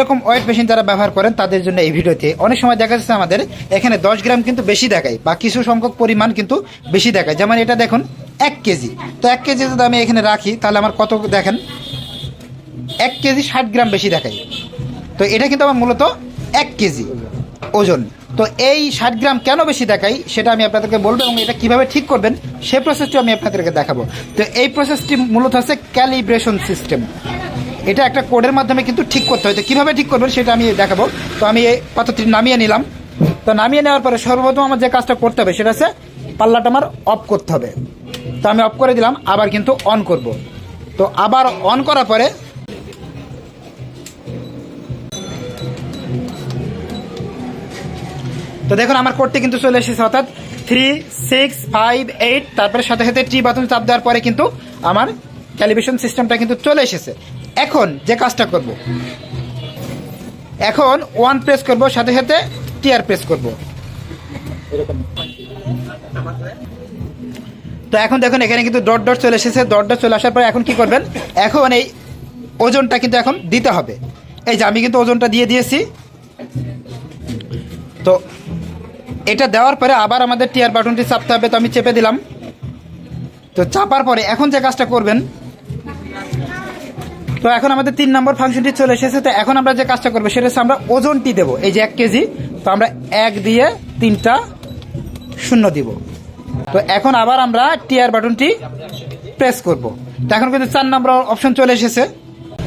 এরকম weight machine যারা ব্যবহার করেন, তাদের জন্য এই ভিডিওতে অনেক সময় দেখা যাচ্ছে আমাদের, এখানে দশ গ্রাম কিন্তু বেশি দেখায়, বা কিছু সংখ্যক পরিমাণ কিন্তু বেশি দেখায়। যেমন এটা দেখুন, এক কেজি। তো এক কেজি যদি আমি এখানে রাখি, তাহলে আমার কত দেখেন? এক কেজি ষাট গ্রাম বেশি দেখায়। তো এটা কিন্তু আমার মূলত এক কেজি ওজন। তো এই ষাট গ্রাম কেন বেশি দেখাই সেটা আমি আপনাদেরকে বলব এবং এটা কীভাবে ঠিক করবেন, সে প্রসেসটি আমি আপনাদেরকে দেখাবো। তো এই প্রসেসটি মূলত হচ্ছে ক্যালিব্রেশন সিস্টেম এটা একটা কোডের মাধ্যমে কিন্তু ঠিক করতে হয়। তো কীভাবে ঠিক করবেন সেটা আমি দেখাবো। তো আমি এই পাত্রটি নামিয়ে নিলাম। তো নামিয়ে নেওয়ার পরে সর্বপ্রথম আমার যে কাজটা করতে হবে সেটা হচ্ছে পাল্লাটা আমার অফ করতে হবে। তো আমি অফ করে দিলাম, আবার কিন্তু অন করব। তো আবার অন করার পরে তো দেখুন, আমার কোডটি কিন্তু চলে এসেছে, অর্থাৎ থ্রি সিক্স ফাইভ এইট তারপরে সাথে সাথে টি বাটন চাপ দেওয়ার পরে কিন্তু আমার ক্যালিব্রেশন সিস্টেমটা কিন্তু চলে এসেছে। এখন যে কাজটা করব, এখন ওয়ান প্রেস করব, সাথে সাথে টিয়ার প্রেস করব। তো এখন দেখুন, এখানে কিন্তু ডট ডট চলে এসেছে। ডট ডট চলে আসার পর এখন কি করবেন, এখন এই ওজনটা কিন্তু এখন দিতে হবে। এই যে আমি কিন্তু ওজনটা দিয়ে দিয়েছি। তো এটা দেওয়ার পরে আবার আমাদের টিয়ার বাটনটি চাপতে হবে, তো আমি চেপে দিলাম। তো চাপার পরে এখন যে কাজটা করবেন তো এখন আমাদের তিন নম্বর ফাংশনটি চলে এসেছে। তো এখন আমরা যে কাজটা করব, সেটা হচ্ছে আমরা ওজনটি দেবো। এই যে এক কেজি, তো আমরা এক দিয়ে তিনটা শূন্য দিব। তো এখন আবার আমরা টিয়ার বাটনটি প্রেস করব। তো এখন কিন্তু চার নম্বর অপশন চলে এসেছে।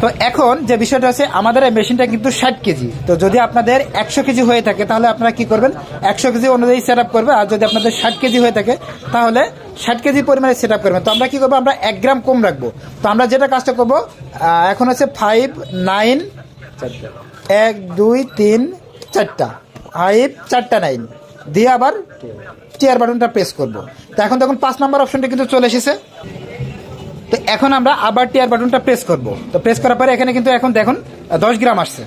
তো এখন যে বিষয়টা আছে, আমাদের এই মেশিনটা কিন্তু ষাট কেজি। তো যদি আপনাদের একশো কেজি হয়ে থাকে, তাহলে আপনারা কি করবেন? একশো কেজি অনুযায়ী সেট আপ করবে, আর যদি আপনাদের ষাট কেজি হয়ে থাকে, তাহলে ষাট কেজি পরিমাণে সেট আপ করবেন। তো আমরা কি করব? আমরা এক গ্রাম কম রাখব। তো আমরা যেটা কাজটা করব এখন হচ্ছে ফাইভ নাইন এক, দুই, তিন, চারটা। ফাইভ চারটা নাইন দিয়ে আবার চেয়ার বাটনটা প্রেস করব। তো এখন তখন পাঁচ নাম্বার অপশনটা কিন্তু চলে এসেছে। তো এখন আমরা আবার টিয়ার বাটনটা প্রেস করব। তো প্রেস করার পরে এখানে কিন্তু এখন দেখুন দশ গ্রাম আসছে।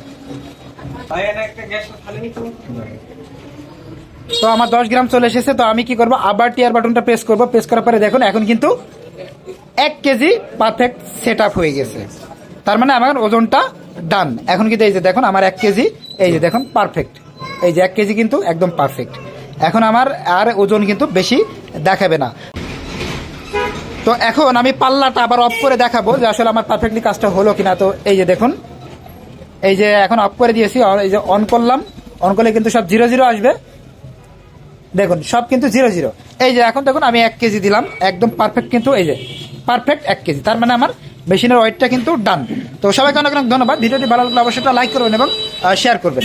তো আমার দশ গ্রাম চলে এসেছে তো আমি কি করব? আবার টিয়ার বাটনটা প্রেস করব। প্রেস করার পরে দেখুন এখন কিন্তু এক কেজি পারফেক্ট সেট হয়ে গেছে। তার মানে আমার ওজনটা ডান এখন কিন্তু এই যে দেখুন আমার এক কেজি এই যে দেখুন পারফেক্ট এই যে এক কেজি কিন্তু একদম পারফেক্ট এখন আমার আর ওজন কিন্তু বেশি দেখাবে না। তো এখন আমি পাল্লাটা আবার অফ করে দেখাবো যে আসলে আমার পারফেক্টলি কাজটা হলো কিনা। তো এই যে দেখুন, এই যে এখন অফ করে দিয়েছি এই যে অন করলাম অন করলে কিন্তু সব জিরো জিরো আসবে। দেখুন, সব কিন্তু জিরো জিরো এই যে এখন দেখুন, আমি এক কেজি দিলাম, একদম পারফেক্ট কিন্তু এই যে পারফেক্ট এক কেজি তার মানে আমার মেশিনের ওয়েটটা কিন্তু ডান তো সবাইকে অনেক অনেক ধন্যবাদ। ভিডিওটি ভালো লাগলে অবশ্যই লাইক করবেন এবং শেয়ার করবেন।